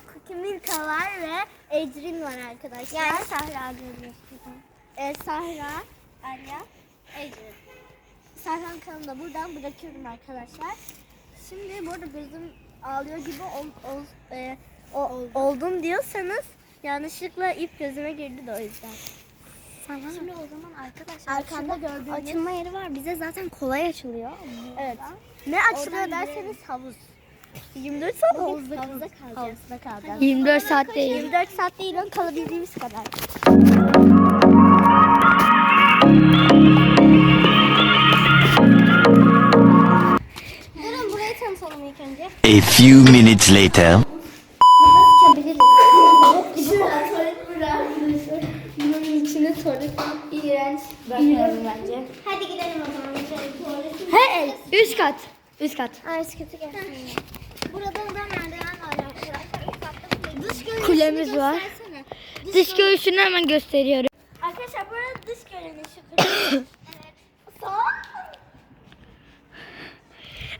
Cookie Milka var ve Ecrin var arkadaşlar. Yani Sahra diyoruz. Ee, Sahra, Arya, Ecrin. Sahran kanalını da buradan bırakıyorum arkadaşlar. Şimdi burada gözüm ağlıyor gibi ol, ol, e, o, oldum diyorsanız yanlışlıkla ip gözüme girdi de o yüzden. Şimdi o zaman arkadaşlar şurada gördüğünüz- açılma yeri var. Bize zaten kolay açılıyor. Evet. Ne açılıyor Oradan derseniz havuz. 24 saat havuzda, kalacağız. Havuzda kalacağız. 24 saat değil. 24 saat değil lan kalabildiğimiz kadar. Durun burayı tanıtalım ilk önce. A few minutes later. İçinde tuvalet iğrenç. Bakıyorum bence. Hadi gidelim o zaman. He, üst kat. Üst kat. Ay sıkıntı gelsin. Burada da merdiven var arkadaşlar. Dış görünüşünü Kulemiz var. göstersene. Dış görüşünü hemen gösteriyorum. Arkadaşlar burada dış görünüşü. evet. Sağ.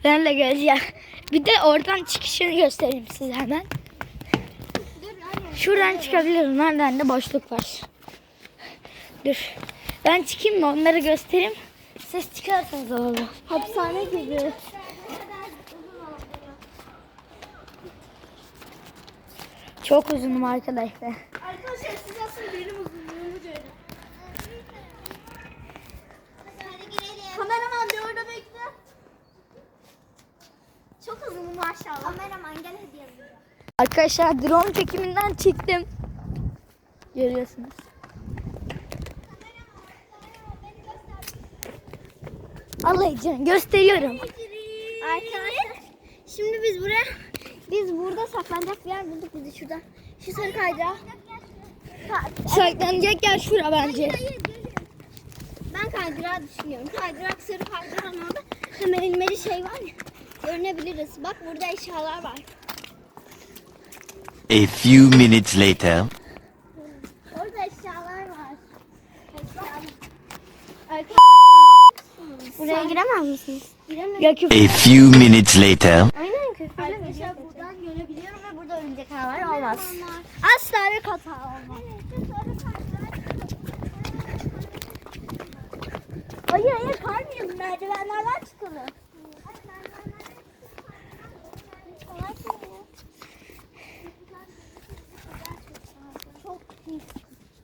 Ben de göreceğim. Bir de oradan çıkışını göstereyim size hemen. Dur anne. Şuradan çıkabilirim. Nereden de boşluk var. Dur. Ben çıkayım mı? Onları göstereyim. Siz çıkarsınız oğlum. Hapishane gibi. Çok uzunum arkadaşlar. Arkadaşlar siz aslında benim uzunluğumu görün. Kameraman de orada bekle. Çok uzunum maşallah. Kameraman gel hediye Arkadaşlar drone çekiminden çıktım. Görüyorsunuz. Allah için gösteriyorum. Arkadaşlar şimdi biz buraya biz burada saklanacak bir yer bulduk bizi şurada. Şu sarı kaydıra. Ka- Saklanacak yer şura bence. Hayır, gelin. Ben kaydırağı düşünüyorum. Kaydırak sarı kaydıran orada. Hemen inmeli şey var ya. Görünebiliriz. Bak burada eşyalar var. A few minutes later. Orada eşyalar var. Arkadaşlar. Buraya giremez misiniz? Küfür. A few minutes later. Arkadaşlar buradan görebiliyorum ve burada örümcek ağlar olmaz. Asla bir hata olmaz. Hayır hayır kalmayalım merdivenlerden çıkalım. Çok pis.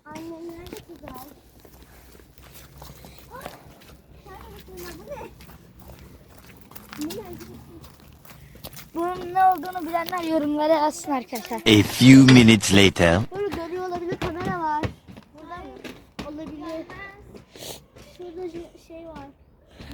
Annemler de güzel. Bu ne? Bu ne? Bunun ne olduğunu bilenler yorumlara yazsın arkadaşlar. A few minutes later. Böyle görüyor olabilir kamera var. Burada olabilir. Şurada şey var.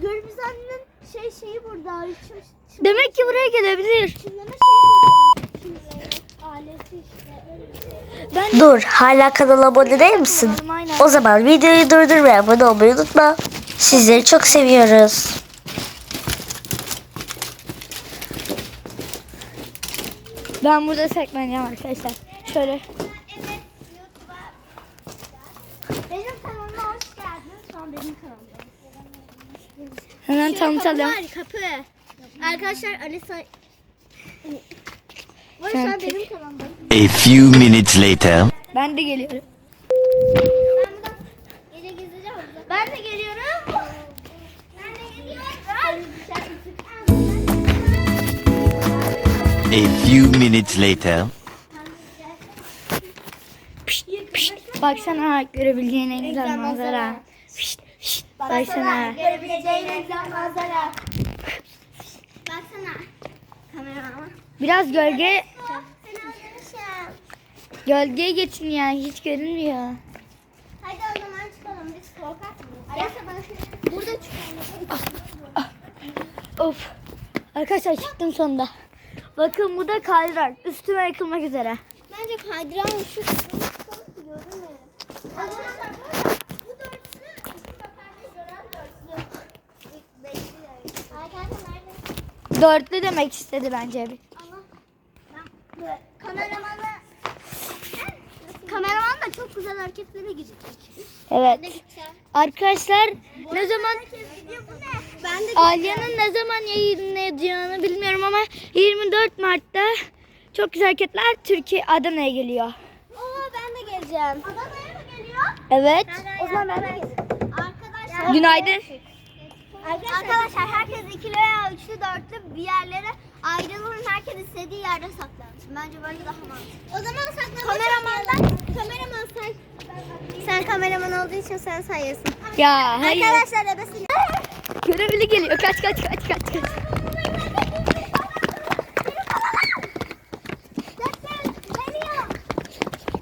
Gürbüzen'in şey şeyi burada. Çim, Demek ki buraya gelebilir. çimleme şeyi burada. Çimleme aleti işte. Öyle bir şey. Ben Dur, hala kanala abone değil misin? Aynen. O zaman videoyu durdur ve abone olmayı unutma. Sizleri çok seviyoruz. Ben burada saklanacağım arkadaşlar. Şöyle. Evet, YouTube'a. Benim kanalıma hoş geldiniz. Şu an benim kanalım. Hemen Kapı tanıtalım. var kapı. Arkadaşlar Alisa... Bu şu an benim kanalımda. A few minutes later. Ben de geliyorum. A few minutes later. Pişt, pişt. Baksana görebileceğin en güzel manzara. Pişt, pişt. Baksana. Görebileceğin en güzel manzara. Baksana. Kamerama. Biraz gölge gölgeye geçin ya. Hiç görünmüyor. Hadi o zaman çıkalım. Biz korkak mıyız? Burada çıkalım. Of. Arkadaşlar çıktım sonunda. Bakın bu da kaydırak. Üstüme yıkılmak üzere. Bence kaydıran şu bu dörtlü demek istedi bence. böyle kameramanla Kameraman da çok güzel hareketlere girecek. Evet. Arkadaşlar ne zaman bu ne? Zaman yayınlayacağını ama 24 Mart'ta Çok güzel hareketler Türkiye Adana'ya geliyor. Oo ben de geleceğim. Adana'ya mı geliyor? Evet. O zaman ben de geleceğim. Arkadaşlar. Günaydın. Arkadaşlar herkes ikili veya üçlü dörtlü bir yerlere ayrılın. Herkes istediği yerde saklansın. Bence böyle daha mantıklı. O zaman saklanma. Kameramandan, kameraman sen. Sen kameraman olduğu için sen sayıyorsun. Ya hayır. Arkadaşlar ebesini. Görevli geliyor. Kaç kaç kaç kaç kaç.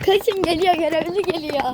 Kaçın geliyor görevli geliyor.